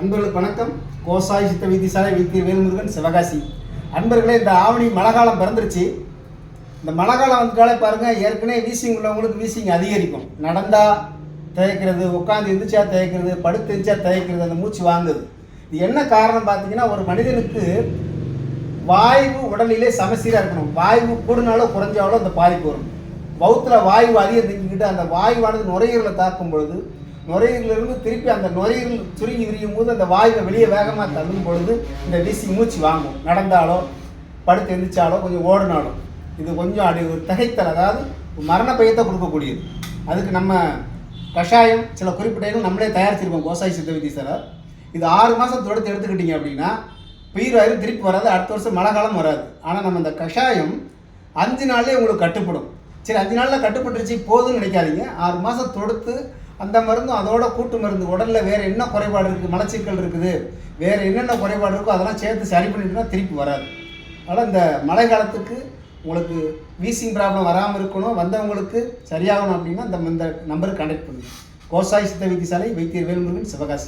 அன்பர்களுக்கு வணக்கம். கோசாய் சித்த வைத்தியசாலை வைத்திய வேல்முருகன் சிவகாசி. அன்பர்களே இந்த ஆவணி மழை காலம் பிறந்துருச்சு. இந்த மழை காலம் வந்துட்டாலே பாருங்கள் ஏற்கனவே வீசிங் உள்ளவங்களுக்கு வீசிங் அதிகரிக்கும். நடந்தால் தயக்கிறது உட்காந்து எந்திரிச்சா தயக்கிறது படுத்து எந்திரிச்சா தயக்கிறது அந்த மூச்சு வாங்குது. இது என்ன காரணம் பார்த்தீங்கன்னா ஒரு மனிதனுக்கு வாயு உடலிலே சமசீராக இருக்கணும். வாயு கூடுனாலோ குறைஞ்சாலோ அந்த பாதிப்பு வரும். பௌத்தில் வாயு அதிகம் திங்கிக்கிட்டு அந்த வாயுவானது நுரையீரலை தாக்கும் பொழுது நுரையீரலிருந்து திருப்பி அந்த நுரையீரல் சுருங்கி விரியும் போது அந்த வாயுவை வெளியே வேகமாக தள்ளும் பொழுது இந்த வீசி மூச்சு வாங்கும். நடந்தாலோ படுத்து எந்திரிச்சாலோ கொஞ்சம் ஓடினாலும் இது கொஞ்சம் அப்படி ஒரு தகைத்தல் அதாவது மரண பயத்தை கொடுக்கக்கூடியது. அதுக்கு நம்ம கஷாயம் சில குறிப்பிட்ட நம்மளே தயாரிச்சிருக்கோம் கோசாய் சித்த சார் இது ஆறு மாதம் தொடர்ந்து எடுத்துக்கிட்டீங்க அப்படின்னா பயிர் திருப்பி வராது அடுத்த வருஷம் மழை காலம் வராது. ஆனால் நம்ம இந்த கஷாயம் அஞ்சு நாள்லேயே உங்களுக்கு கட்டுப்படும். சரி அஞ்சு நாளில் கட்டுப்பட்டுருச்சு போதும்னு நினைக்காதீங்க. ஆறு மாதம் தொடுத்து அந்த மருந்தும் அதோட கூட்டு மருந்து. உடலில் வேறு என்ன குறைபாடு இருக்குது மலச்சிக்கல் இருக்குது. வேறு என்னென்ன குறைபாடு இருக்கோ அதெல்லாம் சேர்த்து சரி பண்ணிட்டுனா திருப்பி வராது. அதனால் இந்த மழை காலத்துக்கு உங்களுக்கு வீசிங் ப்ராப்ளம் வராமல் இருக்கணும். வந்தவங்களுக்கு சரியாகணும் அப்படின்னா இந்த இந்த நம்பருக்கு கான்டாக்ட் பண்ணுங்கள் கோசாய் சித்த வைத்தியசாலை வைத்தியர் வேல்முருகன் சிவகாசி.